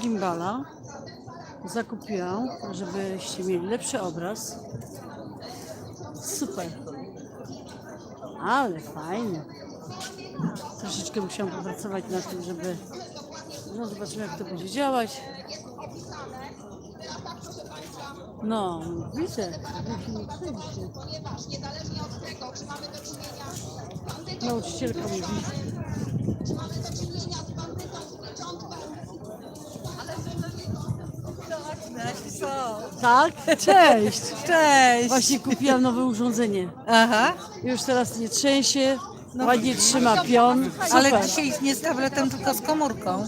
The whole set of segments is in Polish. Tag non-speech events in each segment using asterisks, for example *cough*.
gimbala zakupiłam, żebyście mieli lepszy obraz. Super. Ale fajnie. Troszeczkę musiałam popracować nad tym, żeby... No zobaczymy jak to będzie działać. No, widzę. Musimy przejść się. Nauczycielka mówi. Tak? Cześć! Cześć! Właśnie kupiłam nowe urządzenie. Aha, Już teraz nie trzęsie, ładnie trzyma pion. ale Super. dzisiaj nie z tabletem, tylko z komórką.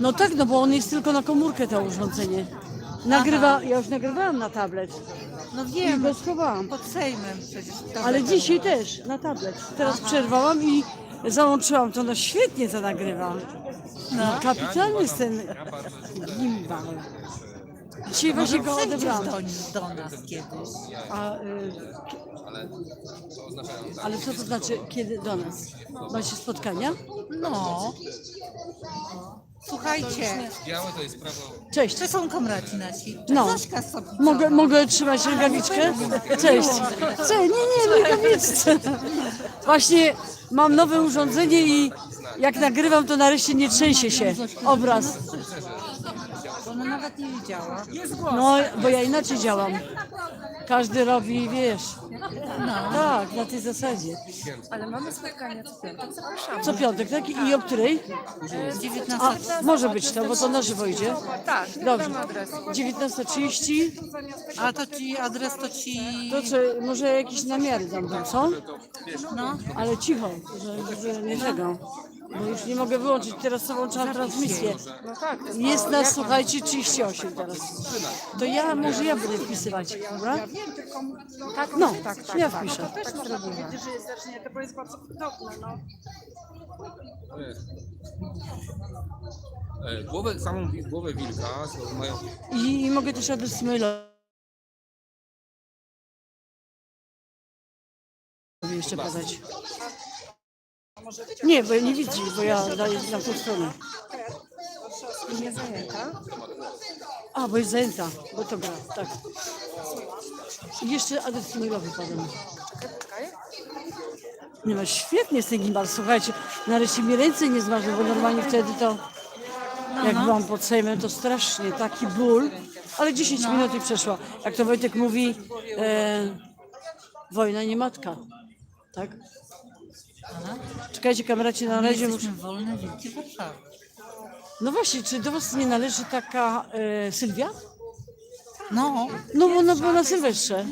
No tak, no bo on jest tylko na komórkę to urządzenie. Nagrywa, ja już nagrywałam na tablet No i wiem, go schowałam. pod Sejmem przecież. tabletem Ale dzisiaj też na tablet. Teraz przerwałam i załączyłam to. No świetnie to nagrywa. No, kapitalny jest ten gimbal. Dzisiaj właśnie go odebrałam. do, do nas kiedyś. A, y, ale co to znaczy, kiedy do nas? Macie spotkania? No. Słuchajcie, Białe to jest prawo. Cześć. to są komraci nasi. No. Zośka. Mogę, mogę trzymać rękawiczkę? Cześć. Cześć. Nie, nie, rękawiczkę. Właśnie mam nowe urządzenie i jak nagrywam, to nareszcie nie trzęsie się obraz. Ona nawet nie widziała. No, bo ja inaczej działam. Każdy robi, wiesz. Tak, na tej zasadzie. Ale mamy spotkania co piątek, zapraszamy. Co piątek, tak? I o której? 19. A, może być to, bo to na żywo idzie. Tak, Dobrze. damy adres. 19.30. A to ci adres, to ci... To co, może jakieś namiary tam tam są? No. Ale cicho, że, że nie tego. Bo już nie mogę wyłączyć, teraz włączam transmisję. No tak, Jest nas, słuchajcie, 38 teraz. To ja, może ja będę wpisywać, dobra? tak, No, tak, tak. ja tak. wpiszę. To też można powiedzieć, że jest zacznięte, bo jest bardzo podobne. No. E, Głowę, samą wi- głowę wilka mają I, i mogę też adres mailowy jeszcze podać. Nie, bo ja nie widzę, bo ja daję na tą stronę. Nie zajęta. A, bo jest zajęta, bo to gra, tak. I jeszcze adres mailowy podam. Nie no, świetnie jest ten gimbal, słuchajcie. Nareszcie mi ręce nie zmarzły, bo normalnie wtedy to, jak byłam pod Sejmem, to strasznie, taki ból. Ale 10 minut i przeszło. Jak to Wojtek mówi, e, wojna nie matka. Tak? Czekajcie, kameracie, na razie muszę... jesteśmy wolne wielkie Warszawy. No właśnie, czy do Was nie należy taka e, Sylwia? No. No bo, no, bo na Sylwestrze.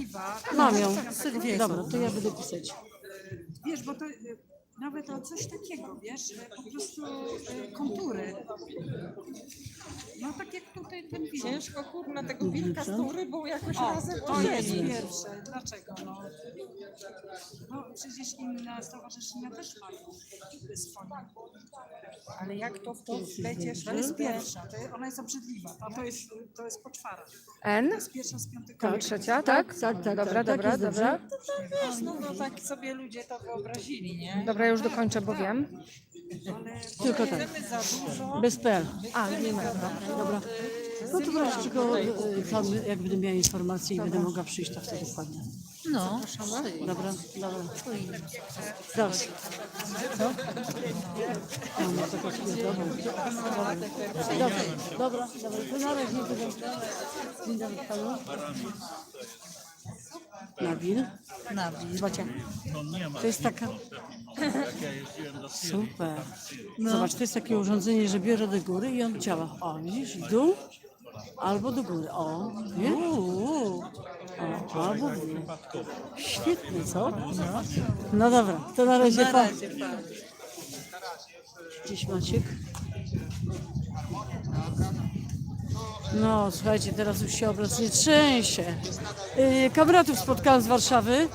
Mam ją. Sylwię. Dobra, to ja będę pisać. Wiesz, bo to y, nawet o coś takiego, wiesz, y, po prostu y, kontury. No tak jak tutaj ten wilk. Ciężko kurna tego wilka z tą rybą jakoś razem To jest pierwsze. Dlaczego? No, no przecież inne stowarzyszenia też mają swoje. Ale jak to w to? To jest pierwsza, to, ona jest obrzydliwa, a to jest, to jest poczwara. N? To jest pierwsza z piątego. To trzecia, tak? Tak, tak, tak. Dobra, tak, dobra, jest dobra. dobrze. No, no tak sobie ludzie to wyobrazili, nie? Dobra, ja już dokończę, bo wiem. Tylko tak. Za dużo. Bez PL. A, nie ma. Dobra. No to wreszcie tylko e, tam, jak będę miała informacje i będę mogła przyjść, to wtedy wpadnę. No. Dobra, dobra. Dobrze. Co? A, no to kosztuje, dobra. Dobra, dobra, dobra. To na razie. Dzień dobry panu. Nabil. Nabil. Zobaczcie. To jest taka... Super. Zobacz, to jest takie urządzenie, że biorę do góry i on działa. O, widzisz? W dół albo do góry. O, nie? O, albo w dół. Świetnie, co? No dobra, to na razie Na pa. razie, pa. Gdzieś Maciek. No, słuchajcie, teraz już się obraz nie trzęsie. Yy, Kamratów spotkałam z Warszawy.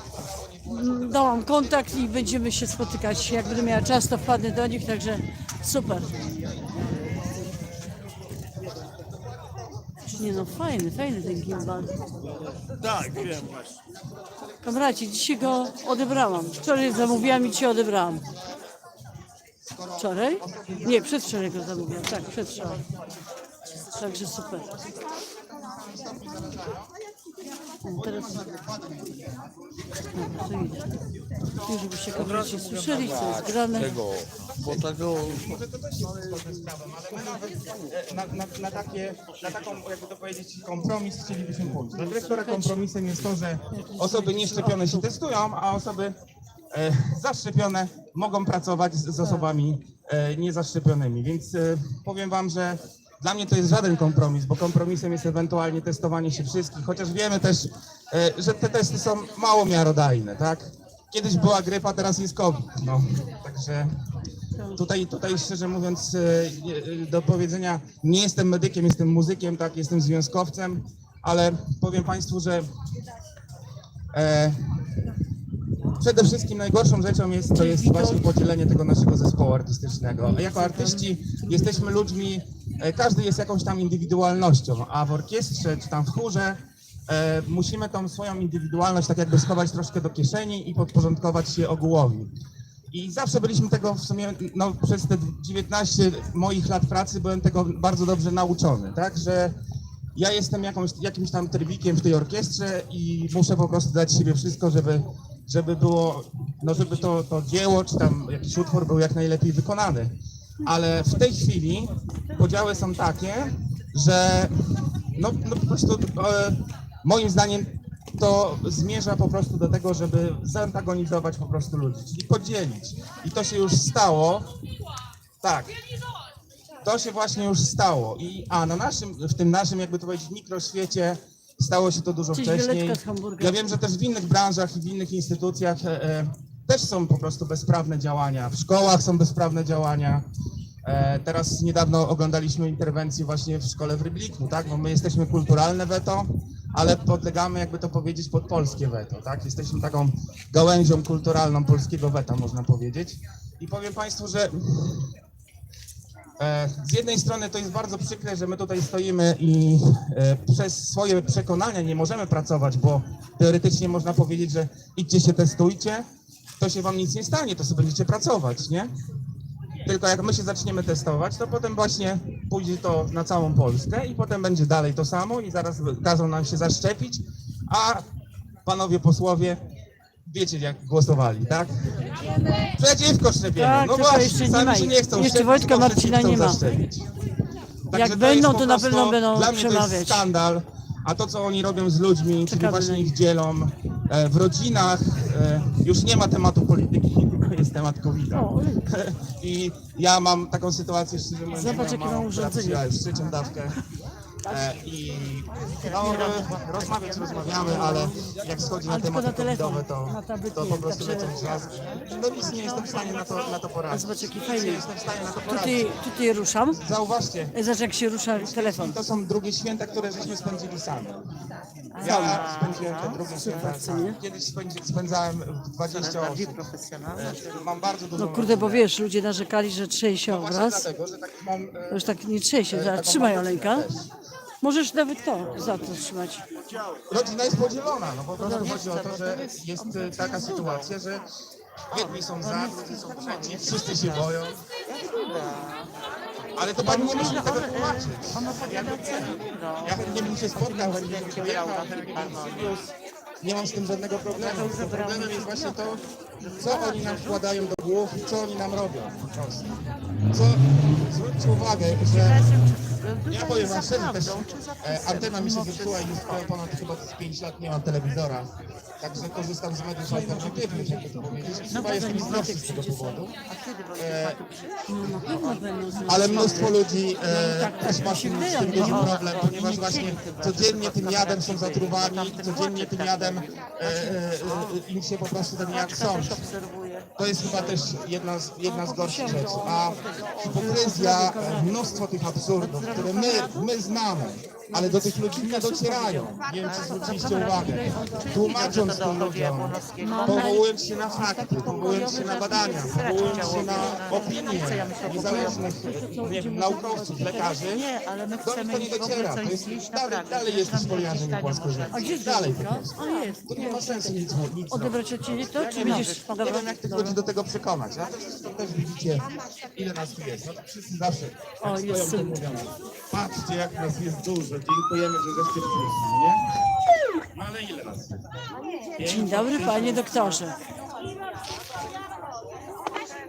Mm, Dałam kontakt i będziemy się spotykać. Jak będę miała czas, to wpadnę do nich, także super. Nie no, fajny, fajny ten gimbal. Tak, wiem właśnie. Dzisiaj go odebrałam. Wczoraj zamówiłam i ci odebrałam. Wczoraj? Nie, przedwczoraj go zamówiłam. Tak, przedwczoraj. Także super. Teraz... No, to idę. Żebyście kamerzyści słyszeli, co jest grane. Bo tego na, na, na, takie, na taką, jakby to powiedzieć, kompromis chcielibyśmy pójść. Dla dyrektora kompromisem jest to, że osoby nieszczepione się testują, a osoby e, zaszczepione mogą pracować z, z osobami e, niezaszczepionymi. Więc e, powiem wam, że dla mnie to jest żaden kompromis, bo kompromisem jest ewentualnie testowanie się wszystkich, chociaż wiemy też, e, że te testy są mało miarodajne, tak? Kiedyś była grypa, teraz jest COVID. No, także Tutaj, tutaj szczerze mówiąc, e, e, do powiedzenia, nie jestem medykiem, jestem muzykiem, tak, jestem związkowcem, ale powiem Państwu, że e, przede wszystkim najgorszą rzeczą jest, to jest właśnie podzielenie tego naszego zespołu artystycznego. Jako artyści jesteśmy ludźmi, każdy jest jakąś tam indywidualnością, a w orkiestrze czy tam w chórze e, musimy tą swoją indywidualność tak jakby schować troszkę do kieszeni i podporządkować się ogółowi. I zawsze byliśmy tego w sumie, no przez te 19 moich lat pracy byłem tego bardzo dobrze nauczony, tak, że ja jestem jakąś, jakimś tam trybikiem w tej orkiestrze i muszę po prostu dać siebie wszystko, żeby, żeby było, no żeby to, to dzieło, czy tam jakiś utwór był jak najlepiej wykonany. Ale w tej chwili podziały są takie, że no, no po prostu e, moim zdaniem to zmierza po prostu do tego, żeby zantagonizować po prostu ludzi, czyli podzielić. I to się już stało. Tak. To się właśnie już stało. I a na naszym, w tym naszym, jakby to powiedzieć, mikroświecie stało się to dużo Cześć, wcześniej. Ja wiem, że też w innych branżach i w innych instytucjach e, e, też są po prostu bezprawne działania. W szkołach są bezprawne działania. E, teraz niedawno oglądaliśmy interwencję właśnie w szkole w Rybliku, tak? Bo my jesteśmy kulturalne weto, ale podlegamy, jakby to powiedzieć, pod polskie weto, tak? Jesteśmy taką gałęzią kulturalną polskiego weta, można powiedzieć. I powiem Państwu, że E, Z jednej strony to jest bardzo przykre, że my tutaj stoimy i e, przez swoje przekonania nie możemy pracować, bo teoretycznie można powiedzieć, że idźcie się testujcie, to się wam nic nie stanie, to sobie będziecie pracować, nie? Tylko jak my się zaczniemy testować, to potem właśnie pójdzie to na całą Polskę i potem będzie dalej to samo i zaraz kazą nam się zaszczepić, a panowie posłowie wiecie jak głosowali, tak? Przeciwko szczepieniu. Tak, no właśnie, nie sami ma się nie chcą Jeszcze Wojtka Marcina nie ma. zaszczepić. Jak Także będą, jest to na pewno będą Dla mnie to przemawiać. jest skandal, a to co oni robią z ludźmi, czyli Ciekawe, właśnie ich dzielą w rodzinach, e, już nie ma tematu polityki, tylko jest temat covid oj. *laughs* I ja mam taką sytuację, mówiąc, Zobacz, że jakie mam urządzenie. już trzecią dawkę e, i no, e, rozmawiać rozmawiamy, ale jak schodzi na Ale tylko telefon, covidowe, to, na tablet to nie, po prostu także- lecą drzazgi. No nic nie jestem w stanie na to, na to A poradzić. zobacz, jaki Nie fajny. jestem w stanie na to poradzić. Tutaj, tutaj ruszam. Zauważcie, E, Zobacz, jak się rusza telefon. to są drugie święta, które żeśmy spędzili sami. Ja spędziłem te drugie święta sami. Kiedyś spędzi, spędzałem w 20 osób. E, Mam bardzo dużo... No kurde, bo wiesz, ludzie narzekali, że trzęsie Właśnie obraz. dlatego, że tak mam... e, To już tak nie trzęsie. Zaraz, Trzymaj, Oleńka. Możesz nawet to za to trzymać. Rodzina jest podzielona, no po prostu chodzi o to, że jest e, taka sytuacja, że jedni są za, są przeciw, wszyscy się boją. Ale to pani nie musi tego tłumaczyć. Ja, ja chętnie bym się spotkał, bym bym przywiózł. Nie mam z tym żadnego problemu. Problemem jest właśnie to, co oni nam wkładają do głów i co oni nam robią. Co, zwróćcie uwagę, że ja powiem wam szczerze też, e, antena mi się zepsuła i już ponad chyba z 5 lat nie mam telewizora. Także korzystam z mediów alternatywnych, jakby to powiedzieć. I chyba jestem zdrowszy z tego powodu. E, No ale mnóstwo ludzi e, też ma z tym, duży problem, ponieważ właśnie codziennie tym jadem są zatruwani, codziennie tym jadem e, e, e, im się po prostu ten jad sączy. To jest chyba też jedna z, jedna z gorszych rzeczy. A hipokryzja, mnóstwo tych absurdów, które my, my znamy, ale do tych ludzi nie docierają. Nie wiem, czy zwróciliście uwagę. Tłumacząc tym ludziom, powołując się na fakty, powołując się na badania, powołując się na opinie niezależnych, nie wiem, naukowców, lekarzy, Nie, ale my do nich chcemy to nie dociera. To jest, dalej, dalej jesteś foliarzem i płaskoziemcem. A gdzie jest Dalej po prostu. Jest. To nie ma sensu nic, nic Odebrać od ciebie to, czy nie będziesz... wiem, nie wiem, jak tych ludzi do tego przekonać. A zresztą też widzicie, ile nas tu jest. No to wszyscy zawsze jest stoją, to mówią, patrzcie, jak nas jest dużo, dziękujemy, że przyszli, nie? No ale ile nas jest? Dzień dobry, panie doktorze.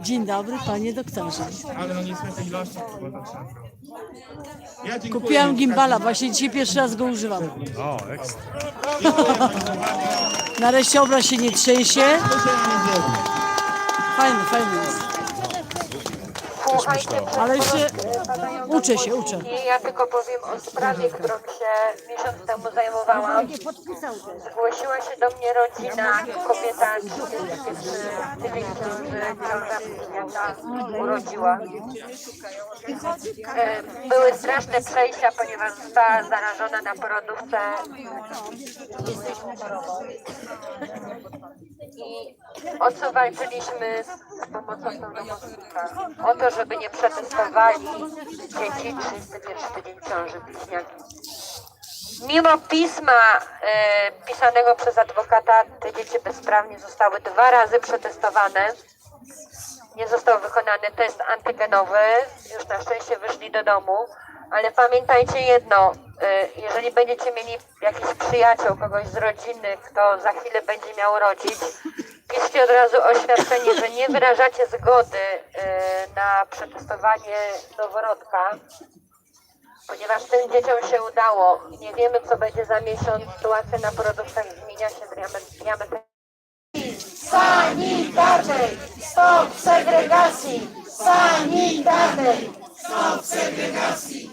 Dzień dobry, panie doktorze. Ale no niestety ilości chyba tak trzeba. Ja dziękuję. Kupiłam gimbala, właśnie dzisiaj pierwszy raz go używam. O, ekstra. *laughs* Nareszcie obraz się nie trzęsie. Się. Fajny, fajny jest. Ale jeszcze uczę się, uczę. Ja tylko powiem o sprawie, którą się miesiąc temu zajmowałam. Zgłosiła się do mnie rodzina, kobieta 39 ciąży, ciąża bliźniaka urodziła. E, Były straszne przejścia, ponieważ została zarażona na porodówce. I o co walczyliśmy pomocą pełnomocnika? O to, żeby nie przetestowali dzieci 31 tydzień ciąży bliźniaki. Mimo pisma e, pisanego przez adwokata, te dzieci bezprawnie zostały dwa razy przetestowane. Nie został wykonany test antygenowy, już na szczęście wyszli do domu, ale pamiętajcie jedno, jeżeli będziecie mieli jakichś przyjaciół, kogoś z rodziny, kto za chwilę będzie miał rodzić, piszcie od razu oświadczenie, że nie wyrażacie zgody e, na przetestowanie noworodka, ponieważ tym dzieciom się udało. Nie wiemy, co będzie za miesiąc. Sytuacja na porodówkach zmienia się diamet- diametralnie. Sanitarnej! Stop segregacji! Sanitarnej! Stop segregacji!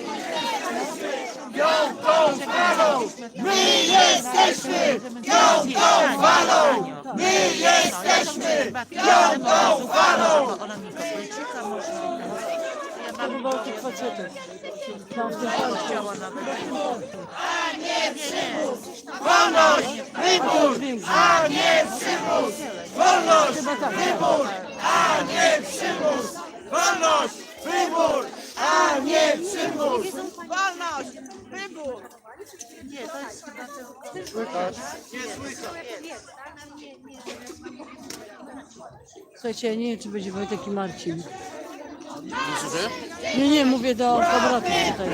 To by było tych facetów. Tam w tym parku. A nie przymus! Wolność! Wybór! A nie przymus! Wolność! Chyba tak. Wybór! Wolność! Wybór! A nie przymus! Słuchajcie, ja nie wiem, czy będzie Wojtek i Marcin. Nie, nie, mówię do Konradu tutaj.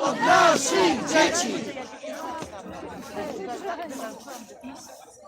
Od naszych dzieci!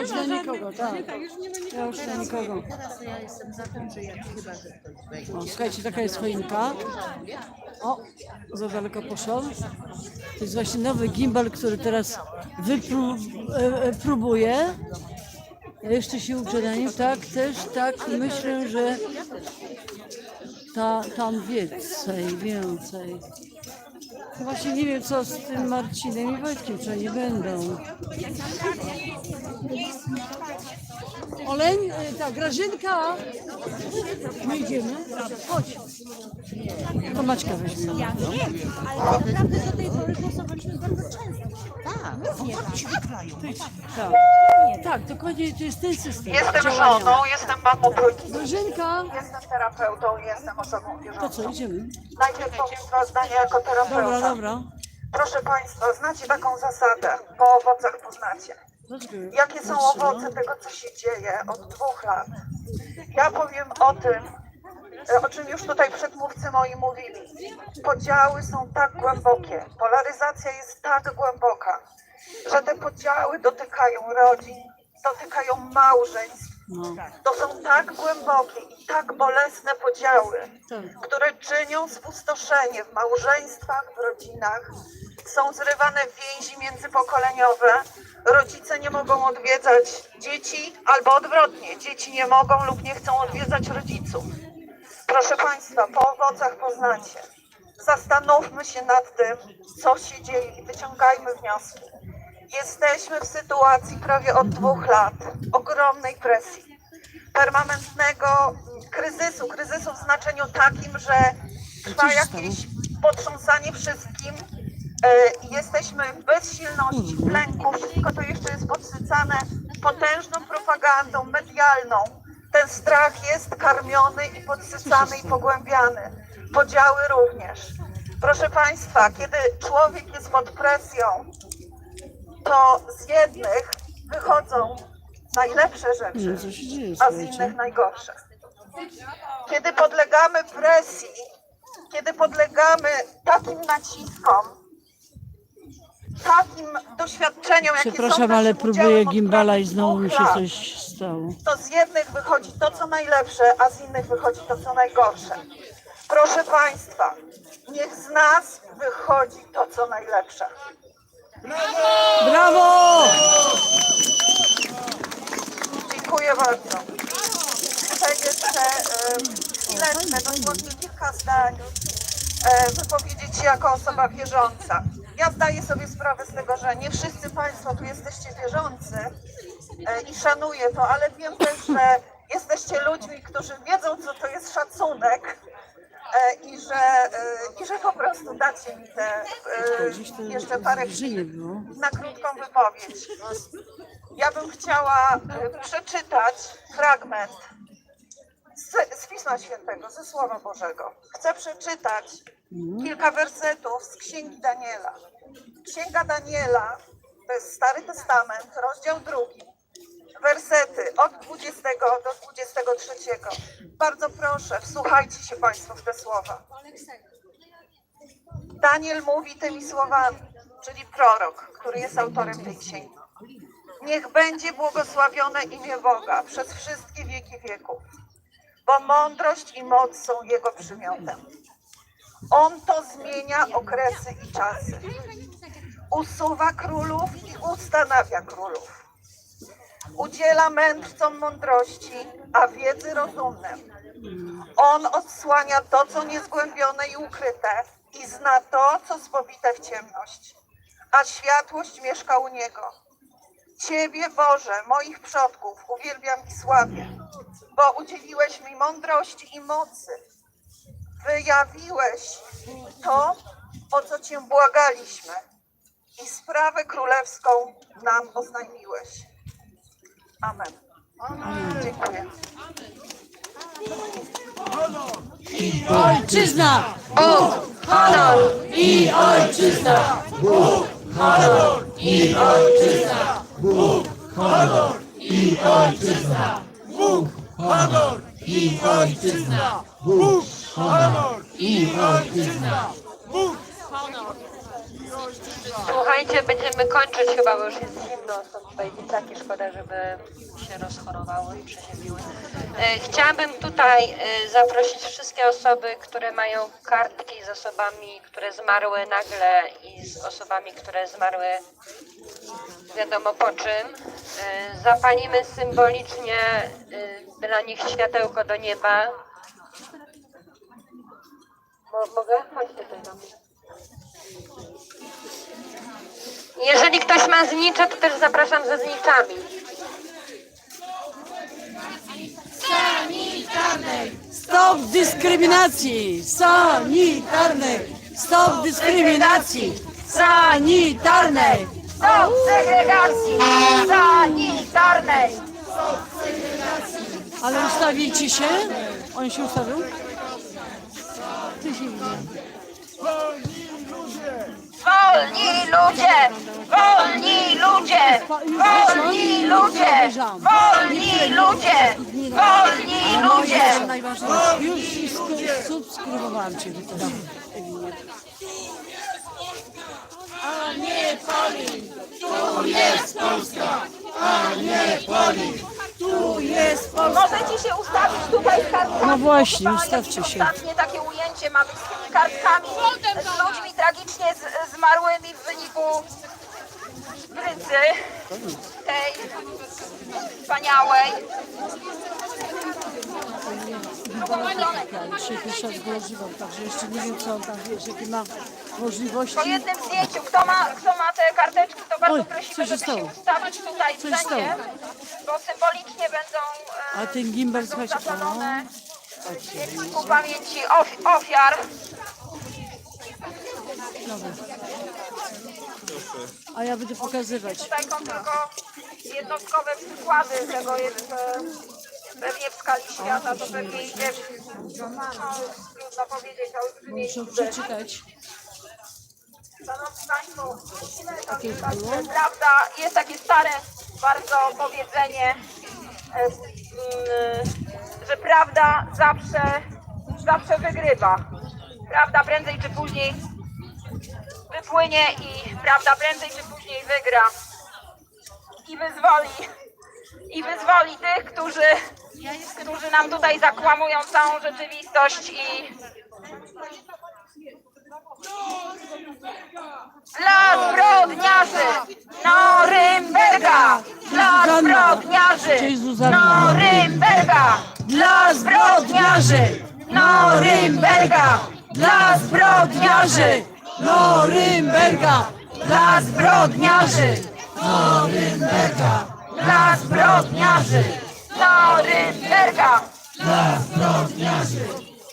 już nikogo, tak. Ja już na nikogo. Teraz ja jestem za tym, że jak chyba, że ktoś wejdzie. O, słuchajcie, taka jest choinka. O, za daleko poszło. To jest właśnie nowy gimbal, który teraz wypró e, e, próbuję. Ja jeszcze się uczę na nim. Tak, też tak. Myślę, że ta, tam więcej, więcej. Właśnie nie wiem, co z tym Marcinem i Wojtkiem, czy oni będą. Oleń, e, ta Grażynka. My idziemy. Chodź. To Maćka weźmiemy. Ja wiem, ale naprawdę do tej pory głosowaliśmy bardzo często. Tak, Tak, tak dokładnie to jest ten system Jestem działania. żoną, jestem mamą trójki, Grażynka, jestem terapeutą i jestem osobą to wierzącą. co, idziemy? Najpierw powiem dwa zdania jako terapeuta. Dobra, dobra. Proszę Państwa, znacie taką zasadę, po owocach poznacie. Dlaczego? Jakie są owoce tego, co się dzieje od dwóch lat? Ja powiem o tym, e, o czym już tutaj przedmówcy moi mówili. Podziały są tak głębokie, polaryzacja jest tak głęboka, że te podziały dotykają rodzin, dotykają małżeństw. To są tak głębokie i tak bolesne podziały, które czynią spustoszenie w małżeństwach, w rodzinach. Są zrywane więzi międzypokoleniowe. Rodzice nie mogą odwiedzać dzieci, albo odwrotnie, dzieci nie mogą lub nie chcą odwiedzać rodziców. Proszę Państwa, po owocach poznacie. Zastanówmy się nad tym, co się dzieje i wyciągajmy wnioski. Jesteśmy w sytuacji prawie od dwóch lat ogromnej presji, permanentnego kryzysu, kryzysu w znaczeniu takim, że trwa jakieś potrząsanie wszystkim. E, Jesteśmy w bezsilności, w lęku, wszystko to jeszcze jest podsycane potężną propagandą medialną. Ten strach jest karmiony i podsycany i pogłębiany. Podziały również. Proszę Państwa, kiedy człowiek jest pod presją, to z jednych wychodzą najlepsze rzeczy, dzieje, a z innych najgorsze. Kiedy podlegamy presji, kiedy podlegamy takim naciskom, takim doświadczeniom, jakie są Przepraszam, ale naszym próbuję gimbala i znowu mi się coś stało. to z jednych wychodzi to, co najlepsze, a z innych wychodzi to, co najgorsze. Proszę Państwa, niech z nas wychodzi to, co najlepsze. Brawo! Dziękuję bardzo. Chcę jeszcze chwileczkę, dosłownie kilka zdań wypowiedzieć się jako osoba wierząca. Ja zdaję sobie sprawę z tego, że nie wszyscy Państwo tu jesteście wierzący e, i szanuję to, ale wiem też, że jesteście ludźmi, którzy wiedzą, co to jest szacunek i że, e, i że po prostu dacie mi te e, jeszcze parę chwil było. na krótką wypowiedź. Ja bym chciała e, przeczytać fragment z, z Pisma Świętego, ze Słowa Bożego. Chcę przeczytać kilka wersetów z Księgi Daniela. Księga Daniela, to jest Stary Testament, rozdział drugi, wersety od 20 do 23. Bardzo proszę, wsłuchajcie się Państwo w te słowa. Daniel mówi tymi słowami, czyli prorok, który jest autorem tej księgi. Niech będzie błogosławione imię Boga przez wszystkie wieki wieków, bo mądrość i moc są Jego przymiotem. On to zmienia okresy i czasy. Usuwa królów i ustanawia królów. Udziela mędrcom mądrości, a wiedzy rozumnym. On odsłania to, co niezgłębione i ukryte i zna to, co spowite w ciemność. A światłość mieszka u Niego. Ciebie, Boże, moich przodków, uwielbiam i sławię, bo udzieliłeś mi mądrości i mocy. Wyjawiłeś mi to, o co Cię błagaliśmy i sprawę królewską nam oznajmiłeś. Amen. Dziękuję. Ojczyzna! Bóg, honor, I ojczyzna! Honor i ojczyzna! Bóg, honor i ojczyzna! Bóg, Słuchajcie, będziemy kończyć chyba, bo już jest zimno. Są tutaj dzieciaki, szkoda, żeby się rozchorowały i przeziębiły. E, Chciałabym tutaj e, zaprosić wszystkie osoby, które mają kartki z osobami, które zmarły nagle i z osobami, które zmarły wiadomo po czym. E, Zapalimy symbolicznie dla nich światełko do nieba. Mo- Mogę? Chodźcie tutaj do mnie. Jeżeli ktoś ma znicze, to też zapraszam ze zniczami. Stop dyskryminacji! Sanitarnej! Stop dyskryminacji! Sanitarnej! Stop segregacji sanitarnej! Ale ustawicie się? On się ustawił? Ty się widzę. Wolni ludzie! Wolni ludzie! Wolni ludzie! Wolni ludzie! Wolni ludzie! Wolni ludzie! Już subskrybowałam Cię, Witola. A nie Polin! Tu jest Polska! A nie Polin! Możecie się ustawić tutaj z kartkami. No właśnie, ustawcie się. Ostatnie takie ujęcie ma być z tymi kartkami, z ludźmi tragicznie z, zmarłymi w wyniku sprycy tej wspaniałej. Raz go używam, także jeszcze nie wiem, co on tam, wiesz, jakie ma możliwości. Po jednym zdjęciu, kto ma, kto ma te karteczki, to bardzo Oj, prosimy, żeby się ustawić tutaj w scenie, bo symbolicznie będą, e, A ten gimbal, będą słuchajcie, ku pamięci ofi- ofiar. A ja będę pokazywać. Tutaj są tylko jednostkowe przykłady, tego jest e, pewnie w skali świata, to pewnie idzie, no, trudno powiedzieć, o olbrzymiej Muszę liczbie. przeczytać. Szanowni Państwo, pamiętać, że prawda, jest takie stare bardzo powiedzenie, e, mm, że prawda zawsze, zawsze wygrywa. Prawda prędzej czy później wypłynie i prawda prędzej czy później wygra. I wyzwoli, i wyzwoli tych, którzy, którzy nam tutaj zakłamują całą rzeczywistość i Dla zbrodniarzy Norymberga! Dla zbrodniarzy. Norymberga! Dla zbrodniarzy Norymberga! Dla zbrodniarzy Norymberga! Dla zbrodniarzy Norymberga! Dla zbrodniarzy Norymberga! Dla zbrodniarzy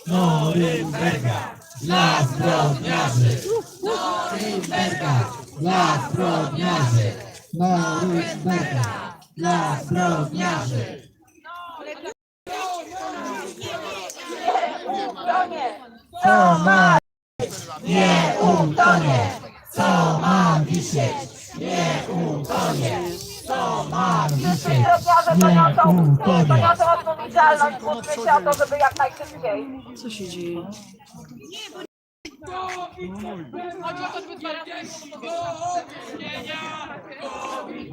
Norymberga! Dla zbrodniarzy Norymberga! Dla zbrodniarzy Norymberga! Dla zbrodniarzy Co ma nie utonie! Co ma wisieć? Nie utonie! Co ma wisieć? Nie utonie! poniosą odpowiedzialność, się o to, żeby jak najszybciej. Co się dzieje?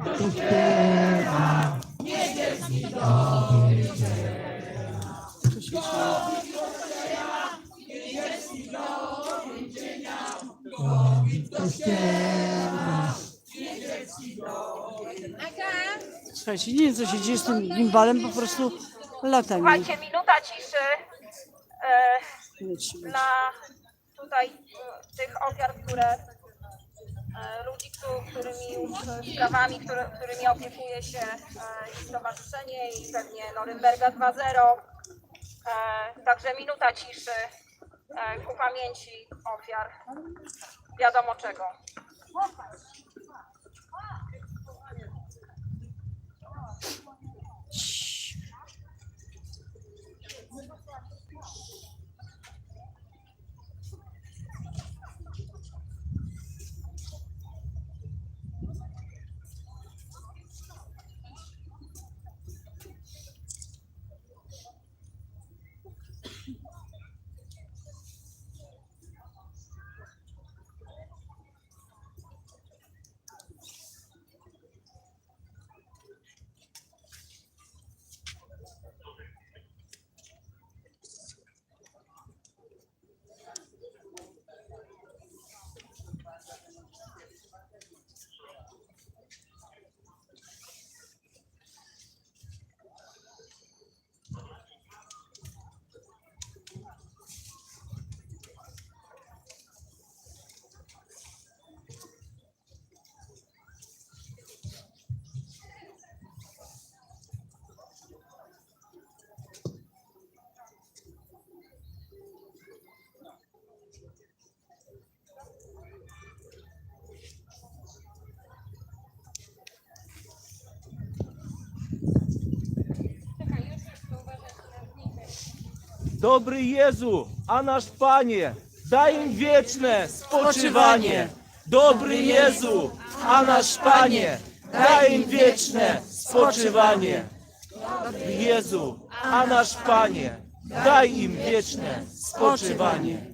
Co się dzieje? Słuchajcie, nie wiem co się dzieje z tym gimbalem, po prostu lata mi. Słuchajcie, minuta ciszy e, dla tutaj e, tych ofiar, które e, ludzi, któ- którymi sprawami, który, którymi opiekuje się e, ich stowarzyszenie i pewnie Norymberga 2.0. E, także minuta ciszy ku pamięci ofiar wiadomo czego. Dobry Jezu, a nasz Panie, daj im wieczne spoczywanie. Dobry Jezu, a nasz Panie, daj im wieczne spoczywanie. Jezu, a nasz Panie, daj im wieczne spoczywanie.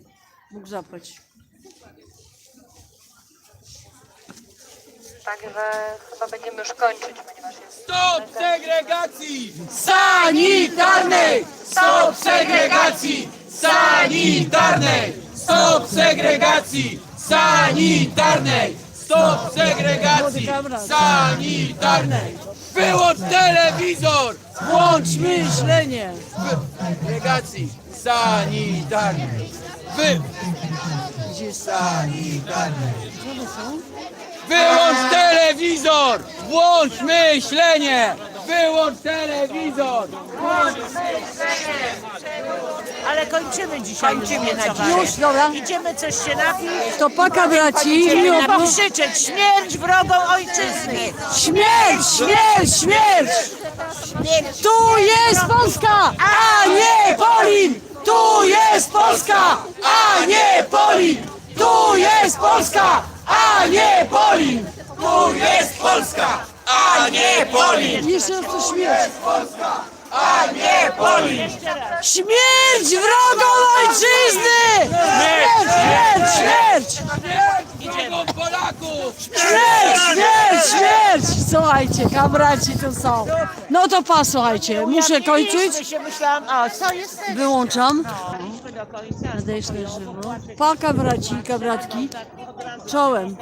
Bóg zapłać. Także chyba będziemy już kończyć, ponieważ jest... Stop segregacji! Sanitarnej! Stop segregacji! Sanitarnej! Stop segregacji! Sanitarnej! Stop segregacji! Sanitarnej! Wyłącz telewizor! Włącz myślenie! Segregacji sanitarnej! Wy... Sanitarnej! Wyłącz telewizor! Włącz myślenie! Wyłącz telewizor! Ale kończymy dzisiaj. Kończymy na dzisiaj. Już, dobra. Idziemy coś się napić. To paka braci, Idziemy miło było. krzyczeć śmierć wrogom ojczyzny. Śmierć, śmierć, śmierć! Tu jest Polska, a nie Polin! Tu jest Polska, a nie Polin! Tu jest Polska, a nie Polin! Tu jest Polska, a nie Polin! Jeszcze raz to śmierć. A nie Polin! Śmierć wrogom ojczyzny! Śmierć, śmierć, śmierć! Wrogom Polaków! Śmierć, śmierć, śmierć! Słuchajcie, kamraci tu są. No to pa, słuchajcie, muszę kończyć. Mieliśmy się myślałam, o co jest? Wyłączam. do końca. Nadejść na żywo. Pa, kabraci i kabratki. Czołem.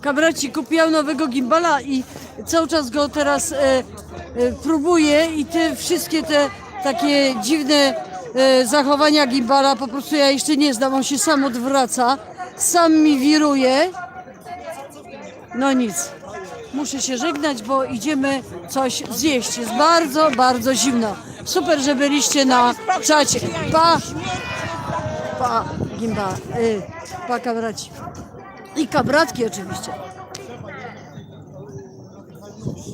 Kabraci kupiłam nowego gimbala i cały czas go teraz e, e, próbuję i te wszystkie te takie dziwne e, zachowania gimbala po prostu ja jeszcze nie znam. On się sam odwraca, sam mi wiruje. No nic. Muszę się żegnać, bo idziemy coś zjeść. Jest bardzo, bardzo zimno. Super, że byliście na czacie. Pa! Pa, gimba. Y, pa, kabraci. I kabratki oczywiście.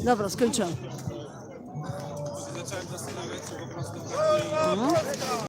Dobra, skończyłam.